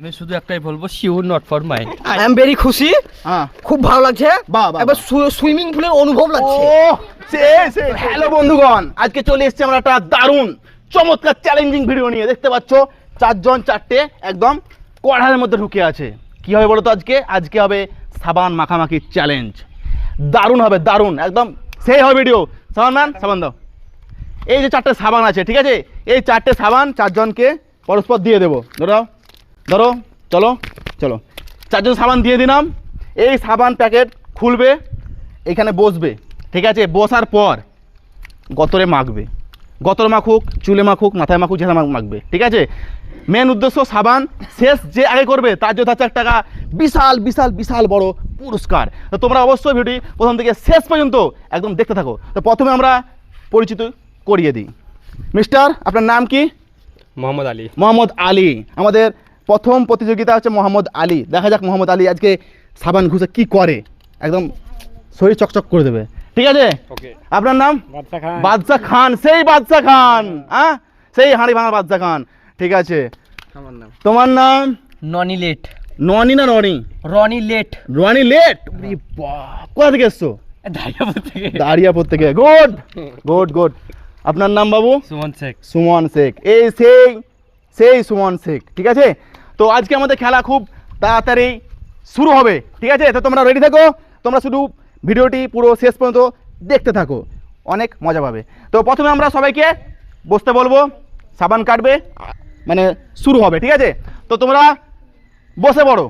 আমি শুধু একটাই বলব sure not for my I am very খুশি। হ্যাঁ। খুব ভালো লাগছে। এবার সুইমিং পুলের অনুভব লাগছে। হ্যালো বন্ধুগণ। আজকে চলে এসেছি আমরা একটা দারুণ চমৎকার চ্যালেঞ্জিং ভিডিও নিয়ে। দেখতে পাচ্ছ চারজন চারটে একদম কড়ার মধ্যে ঢুকে আছে। কি হবে বলো তো আজকে? আজকে হবে সাবান মাখামাখি চ্যালেঞ্জ দারুণ হবে দারুণ একদম। সেই হবে ভিডিও সাবান ম্যান সাবান দাও। এই যে চারটে সাবান আছে ঠিক আছে? এই চারটে সাবান চারজনকে পরস্পর দিয়ে দেবো। ধরো ধরো চলো চলো। চারজন সাবান দিয়ে দিলাম। এই সাবান প্যাকেট খুলবে এখানে বসবে ঠিক আছে? বসার পর গতরে মাখবে। গতরে মাখুক চুলে মাখুক মাথায় মাখুক যেখানে মাখ- মাখবে ঠিক আছে? মেন উদ্দেশ্য সাবান। শেষ যে আগে করবে তার জন্য থাকছে এক টাকা বিশাল বিশাল বিশাল বড় পুরস্কার। তো তোমরা অবশ্যই ভিডিও প্রথম থেকে শেষ পর্যন্ত একদম দেখতে থাকো। তো প্রথমে আমরা পরিচিত করিয়ে দিই। মিস্টার আপনার নাম কি? মোহাম্মদ আলী। মোহাম্মদ আলী। আমাদের প্রথম প্রতিযোগিতা হচ্ছে মোহাম্মদ আলী। দেখা যাক মোহাম্মদ আলী আজকে সাবান ঘুষে কি করে। একদম শরীর চকচক করে দেবে। ঠিক আছে? আপনার নাম? বাদশা খান। সেই বাদশা খান। হ্যাঁ। সেই হাঁড়ি ভাঙা বাদশা খান। ঠিক আছে। তোমার নাম? ননি লেট। ননি না রনি? রনি লেট। রনি লেট? কোথা থেকে এসছো? দাঁড়িয়াপুর থেকে। Good good good. আপনার নাম বাবু? সুমন শেখ। সুমন শেখ। এই সেই সেই সুমন শেখ। ঠিক আছে? তো আজকে আমাদের খেলা খুব তাড়াতাড়ি শুরু হবে, ঠিক আছে? তো তোমরা রেডি থাকো? তোমরা শুধু ভিডিওটি পুরো শেষ পর্যন্ত দেখতে থাকো, অনেক মজা পাবে। তো প্রথমে আমরা সবাইকে বসতে বলব, সাবান কাটবে মানে শুরু হবে, ঠিক আছে? তো তোমরা বসে পড়ো।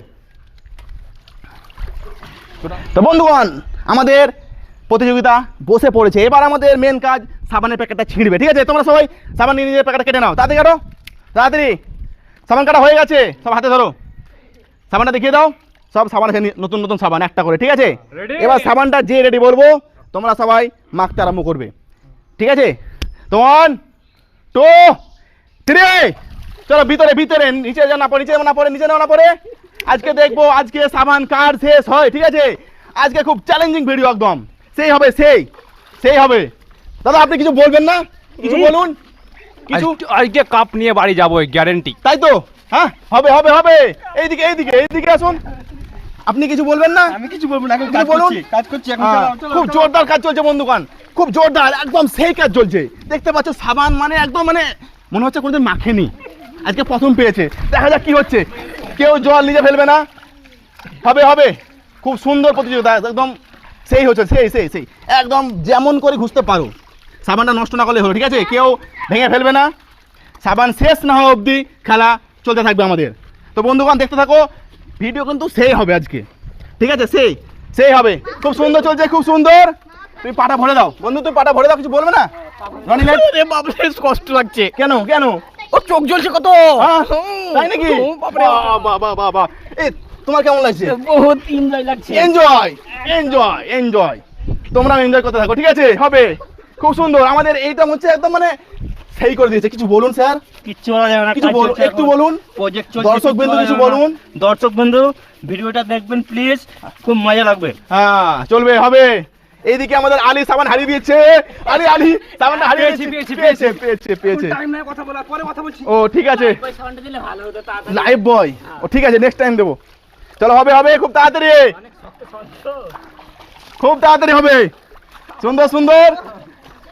তো বন্ধুগণ, আমাদের প্রতিযোগিতা বসে পড়েছে। এবার আমাদের মেন কাজ সাবানের প্যাকেটটা ছিঁড়বে, ঠিক আছে? তোমরা সবাই সাবান নিয়ে নিজের প্যাকেটটা কেটে নাও। তাড়াতাড়ি কাটো। তাড়াতাড়ি। সাবান কাটা হয়ে গেছে। সব হাতে ধরো। সাবানটা দেখিয়ে দাও। সব সাবান আছে নতুন নতুন সাবান একটা করে ঠিক আছে? এবার সাবানটা যে রেডি বলব তোমরা সবাই মাখতে আরম্ভ করবে। ঠিক আছে? তো ওয়ান টু থ্রি চলো ভিতরে ভিতরে নিচে যেন না পড়ে নিচে না পড়ে নিচে না পড়ে। আজকে দেখব আজকে সাবান কার শেষ হয় ঠিক আছে? আজকে খুব চ্যালেঞ্জিং ভিডিও একদম। সেই হবে সেই। সেই হবে। দাদা আপনি কিছু বলবেন না? কিছু বলুন। কিছু আজকে কাপ নিয়ে বাড়ি যাব গ্যারেন্টি তাই তো? হ্যাঁ? হবে হবে হবে। এইদিকে এইদিকে এইদিকে আসুন। আপনি কিছু বলবেন না? আমি কিছু বলব না এখন কিছু বলুন। কাজ করছি হ্যাঁ, খুব জোরদার কাজ চলছে বন্ধুগান খুব জোরদার একদম সেই কাজ চলছে। দেখতে পাচ্ছ সাবান মানে একদম মানে মনে হচ্ছে কোনোদিন মাখেনি। আজকে প্রথম পেয়েছে। দেখা যাক কি হচ্ছে। কেউ জল নিজে ফেলবে না। হবে হবে। খুব সুন্দর প্রতিযোগিতা একদম সেই হচ্ছে সেই সেই সেই। একদম যেমন করে ঘুষতে পারো। সাবানটা নষ্ট না করলে হলো ঠিক আছে? কেউ ভেঙে ফেলবে না। সাবান শেষ না হওয়া অবধি খেলা চলতে থাকবে আমাদের। তো বন্ধুগণ দেখতে থাকো ভিডিও কিন্তু সেই হবে আজকে। ঠিক আছে? সেই সেই হবে। খুব সুন্দর চলছে খুব সুন্দর। তুমি পাটা ভরে দাও। বন্ধু তুমি পাটা ভরে দাও কিছু বলবে না? রনি লাইট বাবরে কষ্ট লাগছে। কেন? কেন? ও চোখ জ্বলছে কত? হ্যাঁ, তাই নাকি। এ তোমার কেমন লাগছে? বহুত এনজয় লাগছে। এনজয় এনজয় এনজয় তোমরা এনজয় করতে থাকো ঠিক আছে? হবে। খুব সুন্দর। আমাদের এইটা হচ্ছে একদম মানে সেই করে দিয়েছে। কিছু বলুন স্যার? কিচ্ছু বলা যাবে না। কিছু বলুন একটু বলুন। প্রজেক্ট চলছে দর্শক বন্ধু কিছু বলুন। দর্শক বন্ধু ভিডিওটা দেখবেন প্লিজ খুব মজা লাগবে। হ্যাঁ চলবে হবে। এইদিকে আমাদের আলী সাবান হারিয়ে দিয়েছে। আলী আলী সাবানটা হারিয়ে দিয়েছে। পেয়েছে পেয়েছে পেয়েছে। টাইম নাই কথা বলা পরে কথা বলছি। ও ঠিক আছে। সাবানটা দিলে ভালো হতো তাড়াতাড়ি। লাইভ বয় ও ঠিক আছে নেক্সট টাইম দেবো। চলো হবে হবে খুব তাড়াতাড়ি। খুব তাড়াতাড়ি হবে। সুন্দর সুন্দর।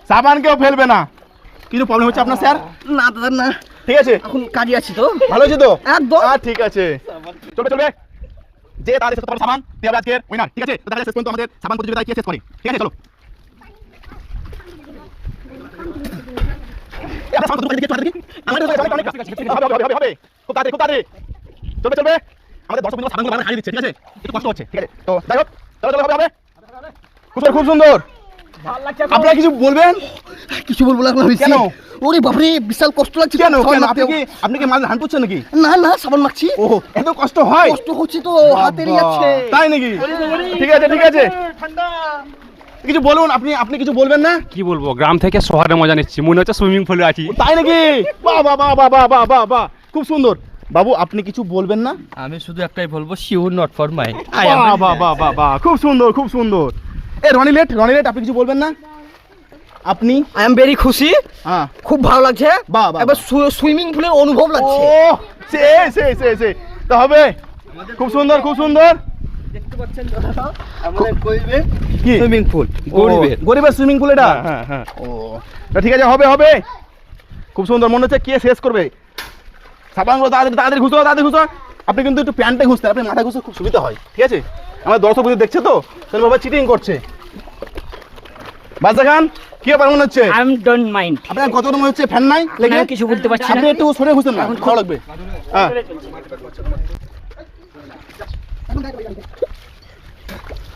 সাবান কেউ ফেলবে না। কিছু প্রবলেম হচ্ছে আপনার স্যার? না দাদা না। ঠিক আছে। এখন কাজে আছি তো। ভালো আছে তো? একদম। হ্যাঁ ঠিক আছে। চলবে চলবে। যে তার শেষ সাবান হবে আজকের উইনার ঠিক আছে? তো তাহলে শেষ পর্যন্ত আমাদের সাবান প্রতিযোগিতা কে শেষ করে ঠিক আছে চলো। এই সাবান প্রতিযোগিতা দেখি, একটু আমাদের তো অনেক- অনেক কাজ আছে। হবে, হবে, হবে, হবে। খুব তাড়াতাড়ি খুব তাড়াতাড়ি। চলবে চলবে। আমাদের দর্শক হারিয়ে দিচ্ছে। ঠিক আছে? একটু কষ্ট হচ্ছে। ঠিক আছে? তো যাই হোক চলো চলো হবে হবে। খুব সুন্দর খুব সুন্দর। আপনারা কিছু বলবেন কিছু বলব কেন? ওরে বাপরে বিশাল কষ্ট লাগছে কেন কেন আপনি কি আপনি কি মাছ ধান পুচ্ছেন নাকি না না সাবান মাখছি ও এত কষ্ট হয় কষ্ট হচ্ছে তো যাচ্ছে তাই নাকি ঠিক আছে ঠিক আছে কিছু বলুন আপনি আপনি কিছু বলবেন না কি বলব গ্রাম থেকে শহরে মজা নিচ্ছি মনে হচ্ছে সুইমিং পুলে আছি তাই নাকি বাহ বাহ বাহ বাহ বাহ বাহ বাহ বাহ খুব সুন্দর বাবু আপনি কিছু বলবেন না আমি শুধু একটাই বলব শিওর নট ফর মাই বাহ বাহ বাহ বাহ বাহ খুব সুন্দর খুব সুন্দর এ রনি লেট রনি লেট আপনি কিছু বলবেন না? আপনি? আই এম ভেরি খুশি। হ্যাঁ। খুব ভালো লাগছে। বাহ, বাহ, এবার সুইমিং পুলের অনুভব ও লাগছে সে সে সে সে। তো হবে। খুব সুন্দর খুব সুন্দর। দেখতে পাচ্ছেন আমাদের গরিবের কি? সুইমিং পুল ও, গরিবের। সুইমিং পুল এটা? হ্যাঁ হ্যাঁ ও ঠিক আছে হবে হবে। খুব সুন্দর মনে হচ্ছে কে শেষ করবে। সাবানগুলো তাড়াতাড়ি তাড়াতাড়ি ঘুষো তাড়াতাড়ি ঘুষো। আপনি কিন্তু একটু প্যান্টে ঘুষতে আপনি মাথায় ঘুষে খুব সুবিধা হয়। ঠিক আছে? আমার দর্শক বন্ধু দেখছে তো? তাহলে বাবা চিটিং করছে। বাদশা খান কি ব্যাপার মনে হচ্ছে? আই এম ডোন্ট মাইন্ড আপনার কত মনে হচ্ছে? ফ্যান নাই? লেগে কিছু বলতে পারছি না। আপনি একটু সরে ঘুষেন না ভালো লাগবে। হ্যাঁ।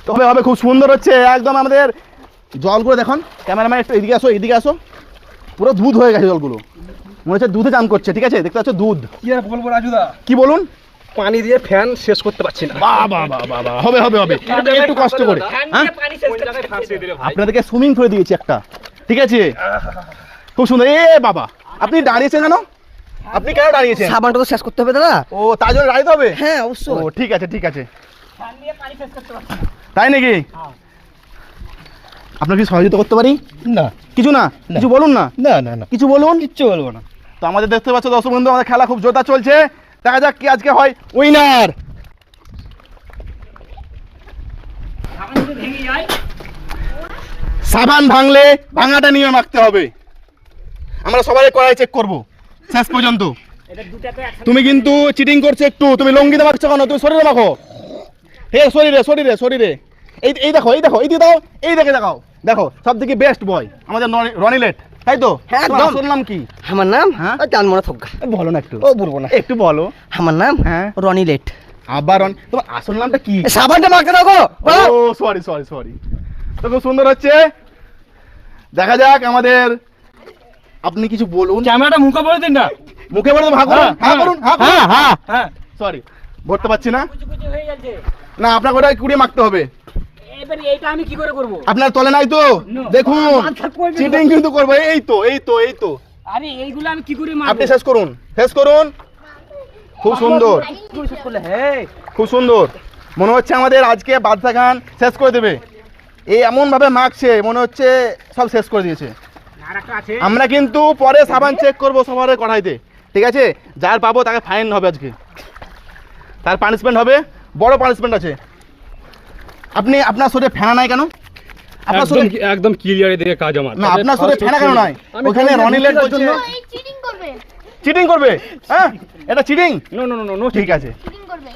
তো হবে হবে খুব সুন্দর হচ্ছে একদম আমাদের জলগুলো দেখুন। ক্যামেরাম্যান একটু এদিকে আসো এদিকে আসো। পুরো দুধ হয়ে গেছে জলগুলো। মনে হচ্ছে দুধে চান করছে ঠিক আছে? দেখতে পাচ্ছ দুধ। কি আর বলব রাজুদা? কি বলুন? পানি দিয়ে ফ্যান শেষ করতে পারছি না। বাহ বাহ বাহ বাহ বাহ। হবে হবে হবে। একটু কষ্ট করে। হ্যাঁ? আপনাদেরকে সুইমিং করে দিয়েছি একটা। ঠিক আছে? খুব সুন্দর। এ বাবা আপনি দাঁড়িয়েছেন কেন? আপনি কেন দাঁড়িয়েছেন? সাবানটা তো শেষ করতে হবে দাদা। ও তার জন্য দাঁড়িয়ে হবে? হ্যাঁ অবশ্যই। ও ঠিক আছে ঠিক আছে। তাই নাকি? আপনার কি সহযোগিতা করতে পারি? না। কিছু না। কিছু বলুন না। না না না। কিছু বলুন? কিচ্ছু বলব না। তো আমাদের দেখতে পাচ্ছ দর্শক বন্ধু আমাদের খেলা খুব জোরদার চলছে। দেখা যাক কি আজকে হয়। উইনার সাবান ভাঙলে ভাঙাটা নিয়ে মাখতে হবে। আমরা সবাই কড়াই চেক করব। শেষ পর্যন্ত। তুমি কিন্তু চিটিং করছ একটু। তুমি লঙ্গিতে মাখছো কেন? তুমি শরীরে মাখো। হে, শরীরে শরীরে শরীরে। এই এই দেখো এই দেখো, এই দিয়ে দাও, এই দেখে দেখাও। দেখো সব থেকে বেস্ট বয় আমাদের রনি- রনিলেট। তাই তো? হ্যাঁ, একদম। আসল নাম কি? আমার নাম? হ্যাঁ? জান মনে থোকা। বলো না একটু। ও বলব না। একটু বলো। আমার নাম হ্যাঁ। রনি লেট। আবার রনি তোমার আসল নামটা কি? সাবানটা মাখতে দাও গো। ও সরি সরি সরি তো খুব সুন্দর হচ্ছে। দেখা যাক আমাদের আপনি কিছু বলুন। ক্যামেরাটা মুখে বলে দিন না। মুখে বলে ভাগ করুন হ্যাঁ করুন হ্যাঁ হ্যাঁ হ্যাঁ। সরি ভরতে পারছি না। হয়ে না আপনাকে ওটা কুড়িয়ে মাখতে হবে। আপনার তলে নাই তো? দেখুন চিটিং কিন্তু করব। এই তো এই তো এই তো। আরে এইগুলো আমি কি করে আপনি শেষ করুন শেষ করুন। খুব সুন্দর। খুব সুন্দর। মনে হচ্ছে আমাদের আজকে বাদশা খান শেষ করে দেবে। এই এমনভাবে মাখছে মনে হচ্ছে সব শেষ করে দিয়েছে। আমরা কিন্তু পরে সাবান চেক করব সবার কড়াইতে। ঠিক আছে? যার পাবো তাকে ফাইন হবে আজকে। তার পানিশমেন্ট হবে বড় পানিশমেন্ট আছে। আপনি আপনার শরীরে ফেনা নাই কেন? আপনার শরীরে একদম ক্লিয়ার এদিকে কাজ আমার। না আপনার শরীরে ফেনা কেন নাই? ওখানে রনিলেট বলছে চিটিং করবে। চিটিং করবে? হ্যাঁ? এটা cheating no no no no ঠিক আছে। চিটিং করবে।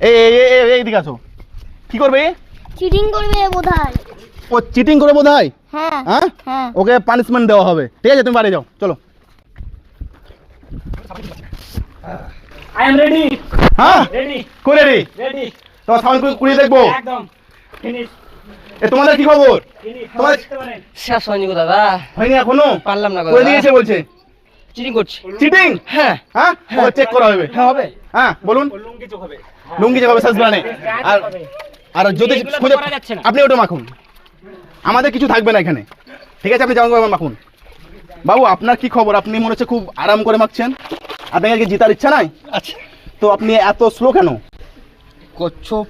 এই এই এই- এইদিকে আসো। কি করবে? চিটিং করবে বোধহয়। ও চিটিং করে বোধ হয় হ্যাঁ? হ্যাঁ। ওকে পানিশমেন্ট দেওয়া হবে। ঠিক আছে তুমি বাড়ি যাও। চলো। আই এম রেডি হ্যাঁ? রেডি করে রে রেডি তোমার সাবান করে কুড়িয়ে দেখব। এ তোমাদের কি খবর? তোমার- শেষ হয়নি গো দাদা। হয়নি এখনও? পারলাম না করে দিয়েছে বলছে। চিটিং করছি। চিটিং হ্যাঁ। হ্যাঁ? চেক করা হবে। হ্যাঁ হবে। হ্যাঁ বলুন। লুঙ্গি চোখ হবে। লুঙ্গি যাবে শেষ ব্রানে আর আর যদি খুঁজে আপনি ওটা মাখুন। আমাদের কিছু থাকবে না এখানে। ঠিক আছে আপনি যেমন করে মাখুন। বাবু আপনার কি খবর? আপনি মনে হচ্ছে খুব আরাম করে মাখছেন। আপনার আজকে জেতার ইচ্ছা নাই? আচ্ছা। তো আপনি এত স্লো কেন? কচ্ছপ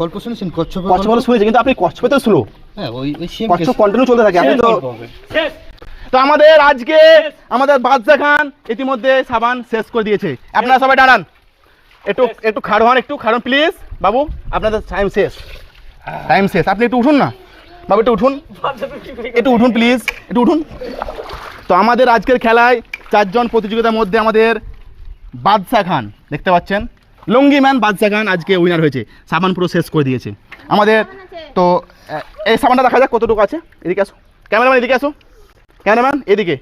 গল্প শুনেছেন? কচ্ছপ কচ্ছ বলে শুনেছি কিন্তু আপনি কচ্ছপে তো স্লো হ্যাঁ ওই ওই সেম কচ্ছ কন্টিনিউ চলতে থাকে। আপনি তো শেষ তো আমাদের আজকে আমাদের বাদশা খান ইতিমধ্যে সাবান শেষ করে দিয়েছে। আপনারা সবাই দাঁড়ান। একটু একটু খাড়ো হন একটু খাড়ুন প্লিজ বাবু আপনাদের টাইম শেষ। টাইম শেষ। আপনি একটু উঠুন না। বাবু একটু উঠুন। একটু উঠুন প্লিজ একটু উঠুন। তো আমাদের আজকের খেলায় চারজন প্রতিযোগিতার মধ্যে আমাদের বাদশা খান দেখতে পাচ্ছেন? লুঙ্গি ম্যান বাদশা খান আজকে উইনার হয়েছে। সাবান পুরো শেষ করে দিয়েছে। আমাদের তো এই সাবানটা দেখা যাক কতটুকু আছে। এদিকে আসো। ক্যামেরাম্যান এদিকে আসো। ক্যামেরাম্যান এদিকে।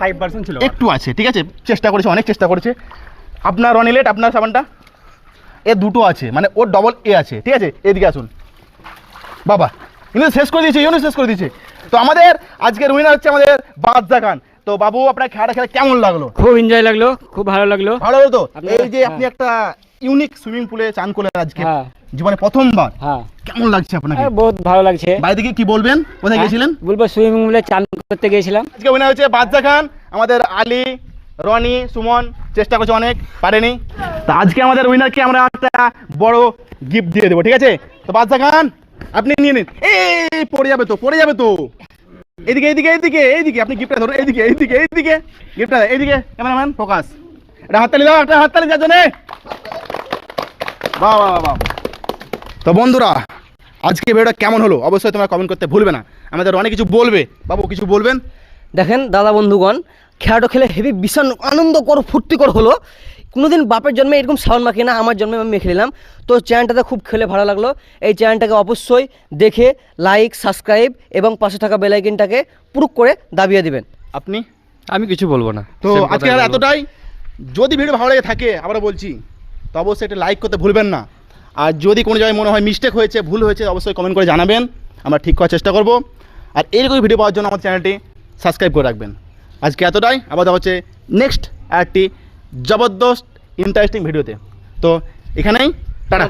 ফাইভ পার্সেন্ট ছিল। একটু আছে ঠিক আছে? চেষ্টা করেছে অনেক চেষ্টা করেছে। আপনার রনিলেট আপনার সাবানটা? এ দুটো আছে মানে ওর ডবল এ আছে ঠিক আছে? এদিকে আসুন। বাবা কিন্তু শেষ করে দিয়েছে ইউনি শেষ করে দিয়েছে। তো আমাদের আজকের উইনার হচ্ছে আমাদের বাদশা খান তো বাবু আপনার খেলাটা খেলা কেমন লাগল? খুব এনজয় লাগল খুব ভালো লাগল। ভালো হলো তো? এই যে আপনি একটা ইউনিক সুইমিং পুলে চান করলেন আজকে। হ্যাঁ। জীবনে প্রথমবার। হ্যাঁ। কেমন লাগছে আপনাকে? বহুত ভালো লাগছে। বাইরে থেকে কি বলবেন? কোথায় গেছিলেন বলব সুইমিং পুলে চান করতে গিয়েছিলাম। আজকে উইনার হচ্ছে বাদশা খান আমাদের আলী রনি সুমন চেষ্টা করছে অনেক পারেনি। তো আজকে আমাদের উইনারকে আমরা একটা বড় গিফট দিয়ে দেবো ঠিক আছে? তো বাদশা খান আপনি নিয়ে নিন। এই পড়ে যাবে তো পড়ে যাবে তো। এদিকে এদিকে এদিকে এদিকে। আপনি গিফটটা ধরুন এদিকে এদিকে গিফট গিফটটা এদিকে ক্যামেরাম্যান ফোকাস এটা হাততালি দাও একটা হাততালি যার জনে বাহ বাহ, বাহ তো বন্ধুরা আজকে ভিডিওটা কেমন হলো? অবশ্যই তোমরা কমেন্ট করতে ভুলবে না। আমাদের অনেক কিছু বলবে। বাবু কিছু বলবেন? দেখেন দাদা বন্ধুগণ খেলাটা খেলে হেভি ভীষণ আনন্দকর ফুর্তিকর হলো। কোনোদিন বাপের জন্মে এরকম সাউন্ড মাখি না আমার জন্মে আমি মেখে নিলাম। তো চ্যানেলটাতে খুব খেলে ভালো লাগল। এই চ্যানেলটাকে অবশ্যই দেখে লাইক সাবস্ক্রাইব এবং পাশে থাকা বেলাইকিনটাকে পুরুক করে দাবিয়ে দিবেন। আপনি? আমি কিছু বলব না। তো আজকে আর এতটাই। যদি ভিডিও ভালো লেগে থাকে আবার বলছি তো অবশ্যই একটা লাইক করতে ভুলবেন না। আর যদি কোনো জায়গায় মনে হয় মিস্টেক হয়েছে ভুল হয়েছে অবশ্যই কমেন্ট করে জানাবেন। আমরা ঠিক করার চেষ্টা করব। আর এরকম ভিডিও পাওয়ার জন্য আমার চ্যানেলটি সাবস্ক্রাইব করে রাখবেন। আজকে এতটাই। আবার দেখা হচ্ছে নেক্সট একটি জবরদস্ত ইন্টারেস্টিং ভিডিওতে তো। এখানেই টাটা।